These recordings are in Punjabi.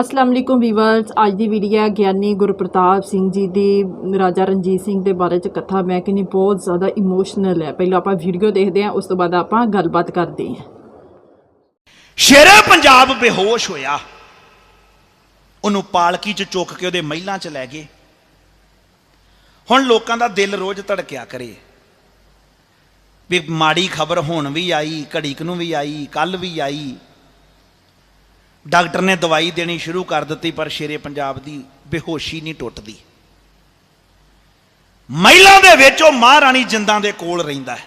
ਅਸਲਾਮ ਅਲੈਕੁਮ ਵੀਵਰਸ, ਅੱਜ ਦੀ ਵੀਡੀਓ ਹੈ ਗਿਆਨੀ ਗੁਰਪ੍ਰਤਾਪ ਸਿੰਘ ਜੀ ਦੀ, ਰਾਜਾ ਰਣਜੀਤ ਸਿੰਘ ਦੇ ਬਾਰੇ ਚ ਕਥਾ। ਮੈਂ ਕਹਿੰਦੀ ਬਹੁਤ ਜ਼ਿਆਦਾ ਇਮੋਸ਼ਨਲ ਹੈ। ਪਹਿਲਾਂ ਆਪਾਂ ਵੀਡੀਓ ਦੇਖਦੇ ਹਾਂ, ਉਸ ਤੋਂ ਬਾਅਦ ਆਪਾਂ ਗੱਲਬਾਤ ਕਰਦੇ ਹਾਂ। ਸ਼ੇਰੇ ਪੰਜਾਬ ਬੇਹੋਸ਼ ਹੋਇਆ। ਉਹਨੂੰ ਪਾਲਕੀ 'ਚ ਚੁੱਕ ਕੇ ਉਹਦੇ ਮਹਿਲਾਂ 'ਚ ਲੈ ਗਏ। ਹੁਣ ਲੋਕਾਂ ਦਾ ਦਿਲ ਰੋਜ਼ ਧੜਕਿਆ ਕਰੇ। ਵੀ ਮਾੜੀ ਖਬਰ ਹੁਣ ਵੀ ਆਈ ਘੜੀਕ ਨੂੰ ਵੀ ਆਈ ਕੱਲ ਵੀ ਆਈ। ਡਾਕਟਰ ਨੇ ਦਵਾਈ ਦੇਣੀ ਸ਼ੁਰੂ ਕਰ ਦਿੱਤੀ, ਪਰ ਸ਼ੇਰੇ ਪੰਜਾਬ ਦੀ ਬੇਹੋਸ਼ੀ ਨਹੀਂ ਟੁੱਟਦੀ। ਮਹਿਲਾਂ ਦੇ ਵਿੱਚ ਉਹ ਮਹਾਰਾਣੀ ਜਿੰਦਾਂ ਦੇ ਕੋਲ ਰਹਿੰਦਾ ਹੈ।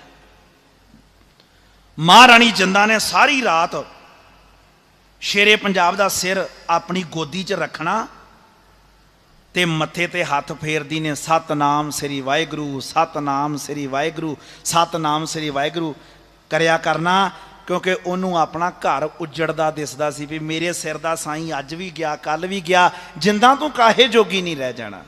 ਮਹਾਰਾਣੀ ਜਿੰਦਾਂ ਨੇ ਸਾਰੀ ਰਾਤ ਸ਼ੇਰੇ ਪੰਜਾਬ ਦਾ ਸਿਰ ਆਪਣੀ ਗੋਦੀ 'ਚ ਰੱਖਣਾ ਤੇ ਮੱਥੇ ਤੇ ਹੱਥ ਫੇਰਦੀ ਨੇ, ਸਤਨਾਮ ਸ੍ਰੀ ਵਾਹਿਗੁਰੂ, ਸਤਨਾਮ ਸ੍ਰੀ ਵਾਹਿਗੁਰੂ, ਸਤਨਾਮ ਸ੍ਰੀ ਵਾਹਿਗੁਰੂ ਕਰਿਆ ਕਰਨਾ। ਕਿਉਂਕਿ ਉਹਨੂੰ ਆਪਣਾ ਘਰ ਉਜੜਦਾ, ਦਿਸਦਾ ਸੀ ਵੀ ਮੇਰੇ ਸਿਰ ਦਾ ਸਾਈਂ ਅੱਜ ਵੀ ਗਿਆ ਕੱਲ ਵੀ ਗਿਆ, ਜਿੰਦਾ ਤੂੰ ਕਾਹੇ ਜੋਗੀ ਨਹੀਂ ਰਹਿ ਜਾਣਾ।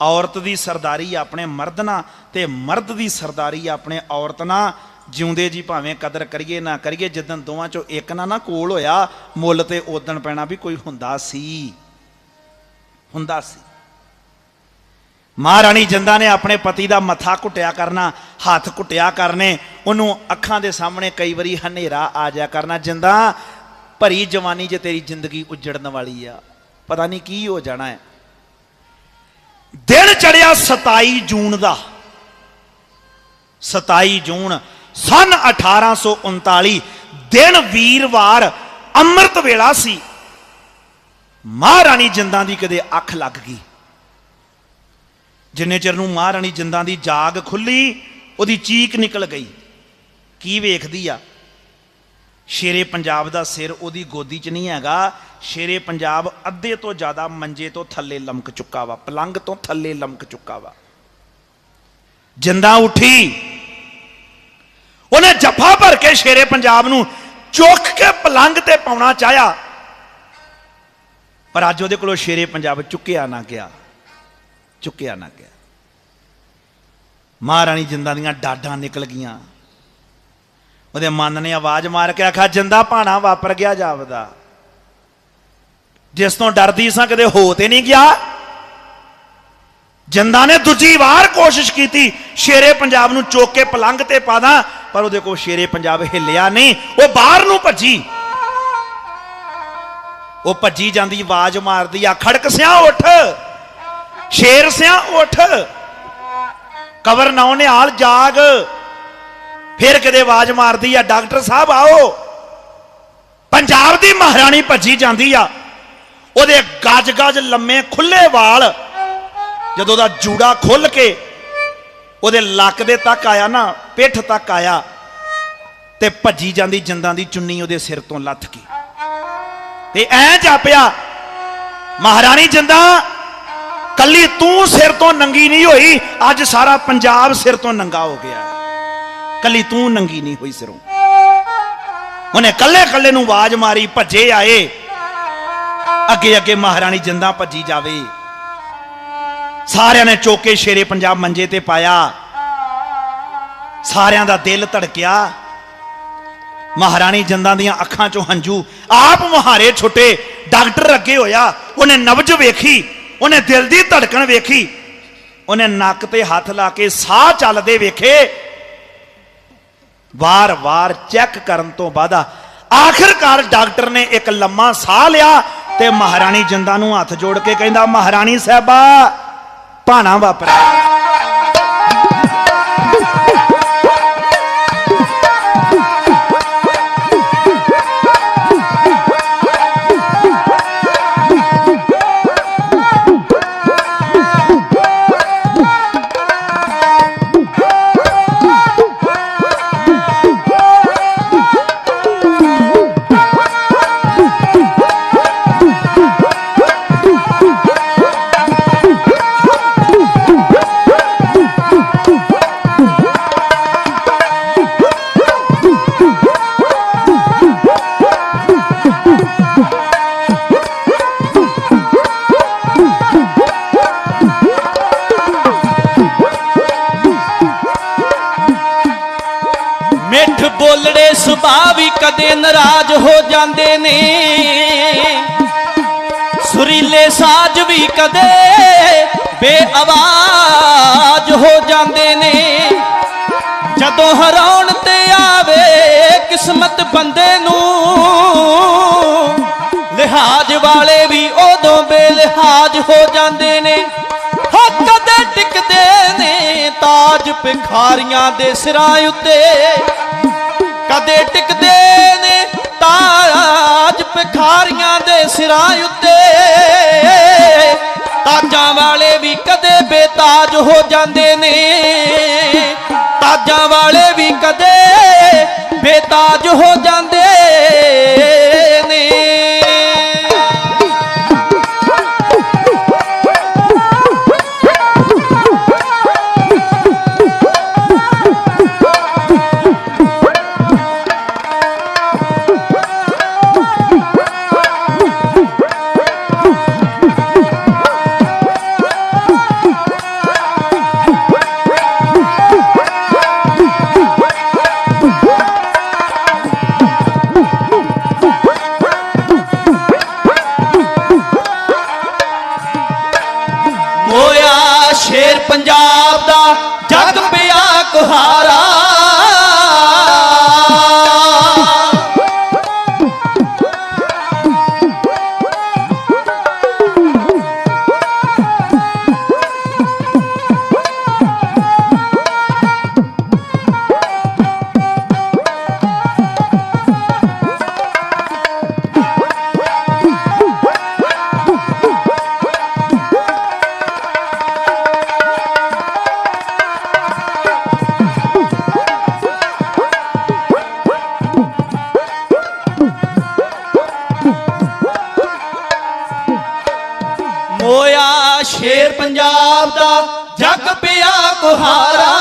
ਔਰਤ ਦੀ ਸਰਦਾਰੀ ਆਪਣੇ ਮਰਦ ਨਾਲ ਤੇ ਮਰਦ ਦੀ ਸਰਦਾਰੀ ਆਪਣੇ ਔਰਤ ਨਾਲ ਜਿਉਂਦੇ ਜੀ ਭਾਵੇਂ ਕਦਰ ਕਰੀਏ ਨਾ ਕਰੀਏ, ਜਿੱਦਣ ਦੋਵਾਂ ਚੋਂ ਇੱਕ ਨਾ ਨਾ ਕੋਲ ਹੋਇਆ, ਮੁੱਲ ਤੇ ਉਦਣ ਪੈਣਾ ਵੀ ਕੋਈ ਹੁੰਦਾ ਸੀ। ਹੁੰਦਾ ਸੀ। ਮਹਾਰਾਣੀ ਜਿੰਦਾ ਨੇ ਆਪਣੇ ਪਤੀ ਦਾ ਮੱਥਾ ਘੁੱਟਿਆ ਕਰਨਾ, ਹੱਥ ਘੁੱਟਿਆ ਕਰਨੇ ਉਹਨੂੰ ਅੱਖਾਂ ਦੇ ਸਾਹਮਣੇ ਕਈ ਵਾਰੀ ਹਨੇਰਾ ਆ ਜਾਇਆ ਕਰਨਾ। ਜਿੰਦਾ ਭਰੀ ਜਵਾਨੀ 'ਚ ਤੇਰੀ ਜ਼ਿੰਦਗੀ ਉਜੜਨ ਵਾਲੀ ਆ, ਪਤਾ ਨਹੀਂ ਕੀ ਹੋ ਜਾਣਾ ਹੈ। ਦਿਨ ਚੜਿਆ 27 ਜੂਨ ਦਾ। 27 ਜੂਨ ਸਨ 1839 ਦਿਨ ਵੀਰਵਾਰ ਅੰਮ੍ਰਿਤ ਵੇਲਾ ਸੀ। ਮਹਾਰਾਣੀ ਜਿੰਦਾਂ ਦੀ ਕਦੇ ਅੱਖ ਲੱਗ ਗਈ। ਜਿੰਨੇ ਚਿਰ ਨੂੰ ਮਹਾਰਾਣੀ ਜਿੰਦਾਂ ਦੀ ਜਾਗ ਖੁੱਲੀ, ਉਹਦੀ ਚੀਕ ਨਿਕਲ ਗਈ। ਕੀ ਵੇਖਦੀ ਆ? ਸ਼ੇਰੇ ਪੰਜਾਬ ਦਾ ਸਿਰ ਉਹਦੀ ਗੋਦੀ 'ਚ ਨਹੀਂ ਹੈਗਾ। ਸ਼ੇਰੇ ਪੰਜਾਬ ਅੱਧੇ ਤੋਂ ਜ਼ਿਆਦਾ ਮੰਜੇ ਤੋਂ ਥੱਲੇ ਲਮਕ ਚੁੱਕਾ ਵਾ ਪਲੰਗ ਤੋਂ ਥੱਲੇ ਲਮਕ ਚੁੱਕਾ ਵਾ। ਜਿੰਦਾ ਉੱਠੀ, ਉਹਨੇ ਜੱਫਾ ਭਰ ਕੇ ਸ਼ੇਰੇ ਪੰਜਾਬ ਨੂੰ ਚੁੱਕ ਕੇ ਪਲੰਗ ਤੇ ਪਾਉਣਾ ਚਾਹਿਆ। ਪਰ ਅੱਜ ਉਹਦੇ ਕੋਲੋਂ ਸ਼ੇਰੇ ਪੰਜਾਬ ਚੁੱਕਿਆ ਨਾ ਗਿਆ। ਚੁੱਕਿਆ ਨਾ ਗਿਆ। ਮਹਾਰਾਣੀ ਜਿੰਦਾਂ ਦੀਆਂ ਡਾਡਾਂ ਨਿਕਲ ਗਈਆਂ। ਉਹਦੇ ਮਨ ਨੇ ਆਵਾਜ਼ ਮਾਰ ਕੇ ਆਖਿਆ, ਜਿੰਦਾ ਭਾਣਾ ਵਾਪਰ ਗਿਆ ਜਾਵਦਾ ਜਿਸ ਤੋਂ ਡਰਦੀ ਸਾਂ ਕਦੇ ਹੋ ਤੇ ਨਹੀਂ ਗਿਆ। ਜਿੰਦਾ ਨੇ ਦੂਜੀ ਵਾਰ ਕੋਸ਼ਿਸ਼ ਕੀਤੀ, ਸ਼ੇਰੇ ਪੰਜਾਬ ਨੂੰ ਚੋਕ ਕੇ ਪਲੰਗ ਤੇ ਪਾਦਾ ਪਰ ਉਹਦੇ ਕੋਲ ਸ਼ੇਰੇ ਪੰਜਾਬ ਹਿੱਲਿਆ ਨਹੀਂ। ਉਹ ਬਾਹਰ ਨੂੰ ਭੱਜੀ। ਉਹ ਭੱਜੀ ਜਾਂਦੀ, ਆਵਾਜ਼ ਮਾਰਦੀ, ਆ ਖੜਕ ਸਿਆ ਉੱਠ। ਸ਼ੇਰ ਸਿਆ ਉੱਠ। ਕਵਰ ਨਾਉ ਨਿਹਾਲ ਜਾਗ। ਫਿਰ ਕਿਤੇ ਆਵਾਜ਼ ਮਾਰਦੀ ਆ, ਡਾਕਟਰ ਸਾਹਿਬ ਆਓ। ਪੰਜਾਬ ਦੀ ਮਹਾਰਾਣੀ ਭੱਜੀ ਜਾਂਦੀ ਆ। ਉਹਦੇ ਗੱਜ ਗੱਜ ਲੰਮੇ ਖੁੱਲੇ ਵਾਲ। ਜਦੋਂ ਦਾ ਜੂੜਾ ਖੁੱਲ ਕੇ ਉਹਦੇ ਲੱਕ ਦੇ ਤੱਕ ਆਇਆ ਨਾ, ਪਿੱਠ ਤੱਕ ਆਇਆ, ਤੇ ਭੱਜੀ ਜਾਂਦੀ ਜਿੰਦਾਂ ਦੀ ਚੁੰਨੀ ਉਹਦੇ ਸਿਰ ਤੋਂ ਲੱਥ ਗਈ। ਤੇ ਐ ਜਾਪਿਆ, ਮਹਾਰਾਣੀ ਜਿੰਦਾ, ਕੱਲੀ ਤੂੰ ਸਿਰ ਤੋਂ ਨੰਗੀ ਨਹੀਂ ਹੋਈ, ਅੱਜ ਸਾਰਾ ਪੰਜਾਬ ਸਿਰ ਤੋਂ ਨੰਗਾ ਹੋ ਗਿਆ। ਕੱਲੀ ਤੂੰ ਨੰਗੀ ਨਹੀਂ ਹੋਈ ਸਿਰੋਂ। ਉਹਨੇ ਕੱਲੇ ਕੱਲੇ ਨੂੰ ਆਵਾਜ਼ ਮਾਰੀ, ਭੱਜੇ ਆਏ। ਅੱਗੇ ਅੱਗੇ ਮਹਾਰਾਣੀ ਜਿੰਦਾ ਭੱਜੀ ਜਾਵੇ। ਸਾਰਿਆਂ ਨੇ ਚੋਕੇ ਸ਼ੇਰੇ ਪੰਜਾਬ ਮੰਜੇ ਤੇ ਪਾਇਆ। ਸਾਰਿਆਂ ਦਾ ਦਿਲ ਧੜਕਿਆ। ਮਹਾਰਾਣੀ ਜਿੰਦਾਂ ਦੀਆਂ ਅੱਖਾਂ ਚੋਂ ਹੰਝੂ ਆਪ ਮੁਹਾਰੇ ਛੁੱਟੇ। ਡਾਕਟਰ ਅੱਗੇ ਹੋਇਆ, ਉਹਨੇ ਨਬਜ ਵੇਖੀ, ਉਹਨੇ ਦਿਲ ਦੀ ਧੜਕਣ ਵੇਖੀ। ਉਹਨੇ ਨੱਕ ਤੇ ਹੱਥ ਲਾ ਕੇ ਸਾਹ ਚੱਲਦੇ ਵੇਖੇ। ਵਾਰ-ਵਾਰ ਚੈੱਕ ਕਰਨ ਤੋਂ ਬਾਅਦ ਆਖਿਰਕਾਰ ਡਾਕਟਰ ਨੇ ਇੱਕ ਲੰਮਾ ਸਾਹ ਲਿਆ ਤੇ ਮਹਾਰਾਣੀ ਜਿੰਦਾ ਨੂੰ ਹੱਥ ਜੋੜ ਕੇ ਕਹਿੰਦਾ, ਮਹਾਰਾਣੀ ਸਾਹਿਬਾ, ਭਾਣਾ ਵਾਪਰਿਆ। ਮਿੱਠ ਨਾਰਾਜ਼ ਹੋ ਜਾਂਦੇ ਨੇ। ਸੁਰੀਲੇ ਸਾਜ਼ ਵੀ ਕਦੇ ਬੇਆਵਾਜ਼ ਹੋ ਜਾਂਦੇ ਨੇ। ਜਦੋਂ ਹਰਾਉਣ ਤੇ ਆਵੇ ਕਿਸਮਤ ਬੰਦੇ ਨੂੰ, ਲਿਹਾਜ਼ ਵਾਲੇ ਵੀ ਉਦੋਂ ਬੇਲਿਹਾਜ਼ ਹੋ ਜਾਂਦੇ ਨੇ। ਹੋ ਕਦੇ ਟਿਕਦੇ ਨੇ ਤਾਜ ਭਿਖਾਰੀਆਂ ਦੇ ਸਿਰਾਂ ਉੱਤੇ। ਕਦੇ ਟਿਕਦੇ ਤਾਜ ਭਿਖਾਰੀਆਂ ਦੇ ਸਿਰਾਂ ਉੱਤੇ। ਤਾਜਾਂ ਵਾਲੇ ਵੀ ਕਦੇ ਬੇਤਾਜ ਹੋ ਜਾਂਦੇ ਨੇ। ਤਾਜਾਂ ਵਾਲੇ ਵੀ ਕਦੇ ਬੇਤਾਜ ਹੋ ਜਾਂਦੇ। ਪੰਜਾਬ ਦਾ ਜਗ ਪਿਆ ਕੁਹਾਰਾ। ਪੰਜਾਬ ਦਾ ਜਗ ਪਿਆ ਕੁਹਾਰਾ।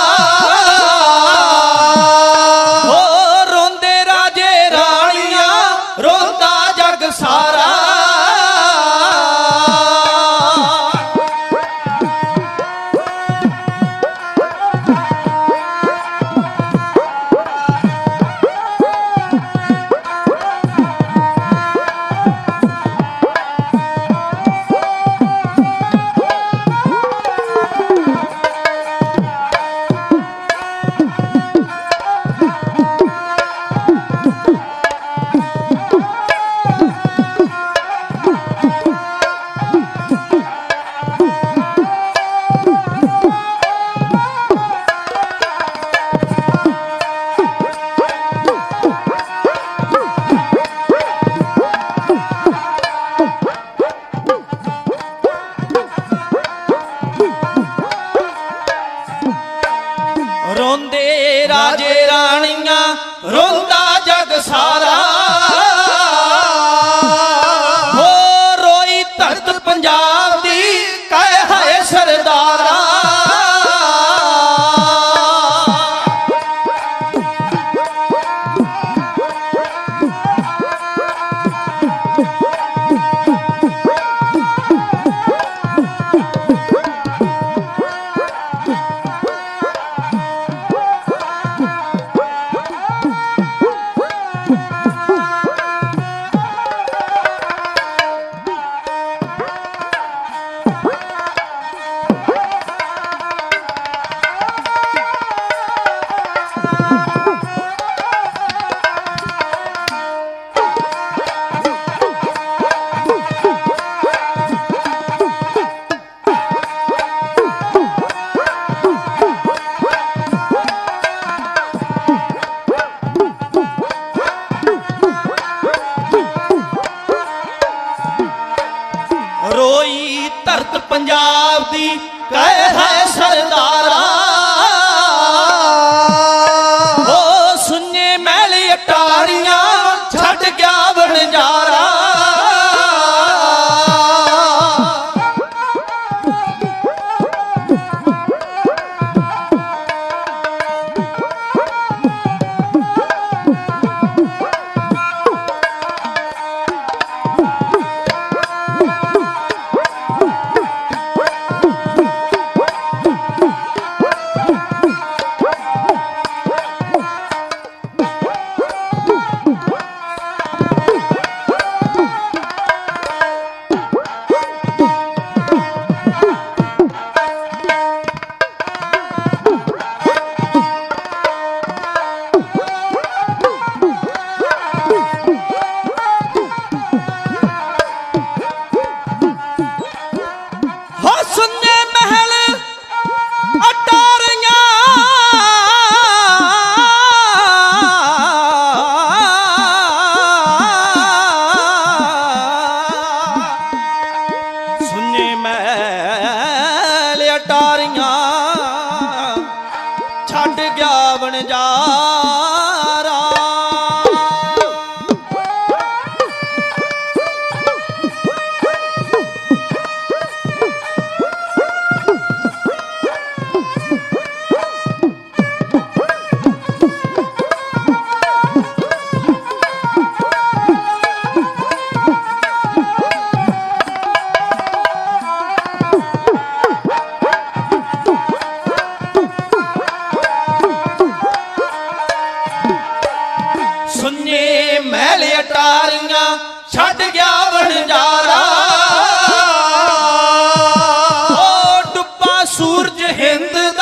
എന്ത്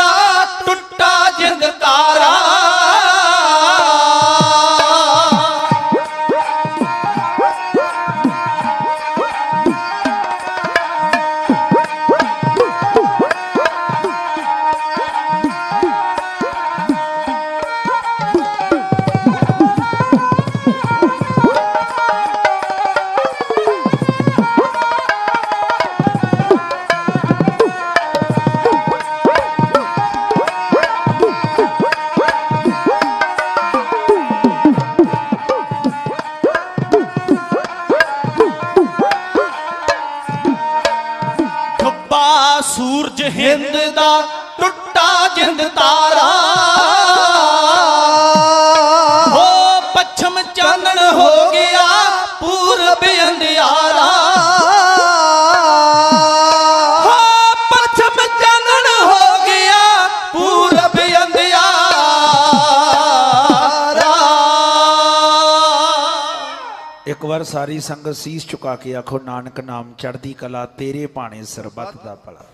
ਸਾਰੀ ਸੰਗਤ ਸੀਸ ਝੁਕਾ ਕੇ ਆਖੋ, ਨਾਨਕ ਨਾਮ ਚੜ੍ਹਦੀ ਕਲਾ, ਤੇਰੇ ਭਾਣੇ ਸਰਬੱਤ ਦਾ ਭਲਾ।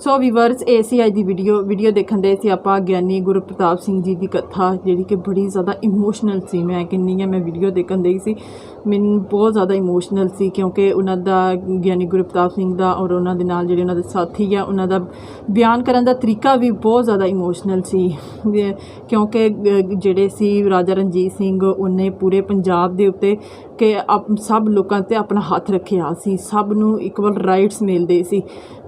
ਸੋ ਵੀਵਰਸ ਏਸੀਆਈ ਦੀ ਵੀਡੀਓ ਵੀਡੀਓ ਦੇਖਣ ਦੇ ਸੀ ਆਪਾਂ ਗਿਆਨੀ ਗੁਰਪ੍ਰਤਾਪ ਸਿੰਘ ਜੀ ਦੀ ਕਥਾ, ਜਿਹੜੀ ਕਿ ਬੜੀ ਜ਼ਿਆਦਾ ਇਮੋਸ਼ਨਲ ਸੀ। ਮੈਂ ਕਿੰਨੀ ਹੈ ਮੈਂ ਵੀਡੀਓ ਦੇਖਣ ਦੇ ਸੀ। ਮੈਨੂੰ ਬਹੁਤ ਜ਼ਿਆਦਾ ਇਮੋਸ਼ਨਲ ਸੀ ਕਿਉਂਕਿ ਉਹਨਾਂ ਦਾ ਗਿਆਨੀ ਗੁਰਪ੍ਰਤਾਪ ਸਿੰਘ ਦਾ ਔਰ ਉਹਨਾਂ ਦੇ ਨਾਲ ਜਿਹੜੇ ਉਹਨਾਂ ਦੇ ਸਾਥੀ ਆ, ਉਹਨਾਂ ਦਾ ਬਿਆਨ ਕਰਨ ਦਾ ਤਰੀਕਾ ਵੀ ਬਹੁਤ ਜ਼ਿਆਦਾ ਇਮੋਸ਼ਨਲ ਸੀ। ਕਿਉਂਕਿ ਜਿਹੜੇ ਸੀ ਰਾਜਾ ਰਣਜੀਤ ਸਿੰਘ, ਉਹਨੇ ਪੂਰੇ ਪੰਜਾਬ ਦੇ ਉੱਤੇ ਕਿ ਆਪ- ਸਭ ਲੋਕਾਂ ਤੇ ਆਪਣਾ ਹੱਥ ਰੱਖਿਆ ਸੀ, ਸਭ ਨੂੰ ਇਕੁਅਲ ਰਾਈਟਸ ਮਿਲਦੇ ਸੀ।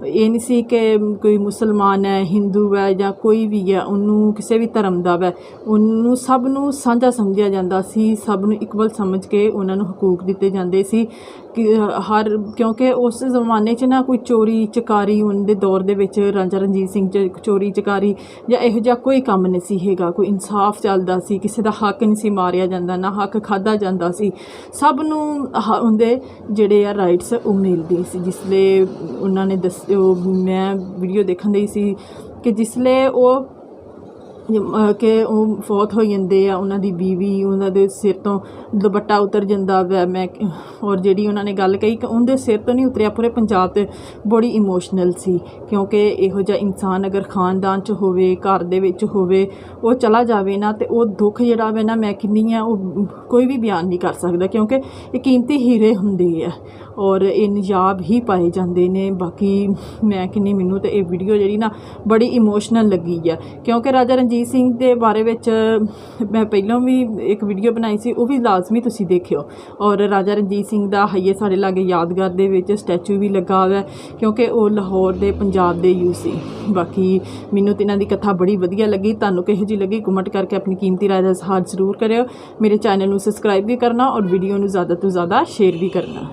ਇਹ ਨਹੀਂ ਸੀ ਕਿ ਕੋਈ ਮੁਸਲਮਾਨ ਹੈ, ਹਿੰਦੂ ਹੈ ਜਾਂ ਕੋਈ ਵੀ ਹੈ, ਉਹਨੂੰ ਕਿਸੇ ਵੀ ਧਰਮ ਦਾ ਵੈ ਉਹਨੂੰ ਸਭ ਨੂੰ ਸਾਂਝਾ ਸਮਝਿਆ ਜਾਂਦਾ ਸੀ, ਸਭ ਨੂੰ ਇਕੁਅਲ ਸਮਝ ਕੇ ਉਹਨਾਂ ਨੂੰ ਹਕੂਕ ਦਿੱਤੇ ਜਾਂਦੇ ਸੀ ਕਿ, ਹਰ, ਕਿਉਂਕਿ ਉਸ ਜ਼ਮਾਨੇ 'ਚ ਨਾ ਕੋਈ ਚੋਰੀ ਚਕਾਰੀ ਉਹਨਾਂ ਦੇ ਦੌਰ ਦੇ ਵਿੱਚ ਰਾਜਾ ਰਣਜੀਤ ਸਿੰਘ 'ਚ ਚੋਰੀ ਚਕਾਰੀ ਜਾਂ ਇਹੋ ਜਿਹਾ ਕੋਈ ਕੰਮ ਨਹੀਂ ਸੀ ਹੈਗਾ, ਕੋਈ ਇਨਸਾਫ ਚੱਲਦਾ ਸੀ, ਕਿਸੇ ਦਾ ਹੱਕ ਨਹੀਂ ਸੀ ਮਾਰਿਆ ਜਾਂਦਾ, ਨਾ ਹੱਕ ਖਾਦਾ ਜਾਂਦਾ ਸੀ। ਸਭ ਨੂੰ ਹ- ਉਹਦੇ ਜਿਹੜੇ ਆ ਰਾਈਟਸ ਉਹ ਮਿਲਦੇ ਸੀ ਜਿਸਲੇ ਉਹਨਾਂ ਨੇ ਦੱਸ, ਉਹ ਮੈਂ ਵੀਡੀਓ ਦੇਖਣ ਦੀ ਸੀ ਕਿ ਜਿਸਲੇ ਉਹ ਕਿ ਉਹ ਫੌਤ ਹੋ ਜਾਂਦੇ ਆ, ਉਹਨਾਂ ਦੀ ਬੀਵੀ, ਉਹਨਾਂ ਦੇ ਸਿਰ ਤੋਂ ਦੁਪੱਟਾ ਉਤਰ ਜਾਂਦਾ ਵੈ। ਮੈਂ ਔਰ ਜਿਹੜੀ ਉਹਨਾਂ ਨੇ ਗੱਲ ਕਹੀ ਕਿ ਉਹਦੇ ਸਿਰ ਤੋਂ ਨਹੀਂ ਉਤਰਿਆ, ਪੂਰੇ ਪੰਜਾਬ ਤੇ ਬੜੀ ਇਮੋਸ਼ਨਲ ਸੀ। ਕਿਉਂਕਿ ਇਹੋ ਜਿਹਾ ਇਨਸਾਨ ਅਗਰ ਖਾਨਦਾਨ ਚ ਹੋਵੇ, ਘਰ ਦੇ ਵਿੱਚ ਹੋਵੇ, ਉਹ ਚਲਾ ਜਾਵੇ ਨਾ, ਤੇ ਉਹ ਦੁੱਖ ਜਿਹੜਾ ਵੇ ਨਾ, ਮੈਂ ਕਿੰਨੀ ਆ ਉਹ ਕੋਈ ਵੀ ਬਿਆਨ ਨਹੀਂ ਕਰ ਸਕਦਾ। ਕਿਉਂਕਿ ਇਹ ਕੀਮਤੀ ਹੀਰੇ ਹੁੰਦੇ ਆ। ਔਰ ਇਹ ਨਿਜਾਬ ਹੀ ਪਾਏ ਜਾਂਦੇ ਨੇ। ਬਾਕੀ ਮੈਂ ਕਿੰਨੀ ਮੈਨੂੰ ਤਾਂ ਇਹ ਵੀਡੀਓ ਜਿਹੜੀ ਨਾ ਬੜੀ ਇਮੋਸ਼ਨਲ ਲੱਗੀ ਆ। ਕਿਉਂਕਿ ਰਾਜਾ ਰਣਜੀਤ ਸਿੰਘ ਦੇ ਬਾਰੇ ਵਿੱਚ ਮੈਂ ਪਹਿਲਾਂ ਵੀ ਇੱਕ ਵੀਡੀਓ ਬਣਾਈ ਸੀ, ਉਹ ਵੀ ਲਾਜ਼ਮੀ ਤੁਸੀਂ ਦੇਖਿਓ। ਔਰ ਰਾਜਾ ਰਣਜੀਤ ਸਿੰਘ ਦਾ ਹਈਏ ਸਾਡੇ ਲਾਗੇ ਯਾਦਗਾਰ ਦੇ ਵਿੱਚ ਸਟੈਚੂ ਵੀ ਲੱਗਾ ਹੋਇਆ ਕਿਉਂਕਿ ਉਹ ਲਾਹੌਰ ਦੇ ਪੰਜਾਬ ਦੇ ਯੂ ਸੀ। ਬਾਕੀ ਮੈਨੂੰ ਤੇ ਇਹਨਾਂ ਦੀ ਕਥਾ ਬੜੀ ਵਧੀਆ ਲੱਗੀ। ਤੁਹਾਨੂੰ ਕਿਹੋ ਜਿਹੀ ਲੱਗੀ ਕਮੈਂਟ ਕਰਕੇ ਆਪਣੀ ਕੀਮਤੀ ਰਾਏ ਦਾ ਇਜ਼ਹਾਰ ਜ਼ਰੂਰ ਕਰਿਓ। ਮੇਰੇ ਚੈਨਲ ਨੂੰ ਸਬਸਕ੍ਰਾਈਬ ਵੀ ਕਰਨਾ ਔਰ ਵੀਡੀਓ ਨੂੰ ਜ਼ਿਆਦਾ ਤੋਂ ਜ਼ਿਆਦਾ ਸ਼ੇਅਰ ਵੀ ਕਰਨਾ।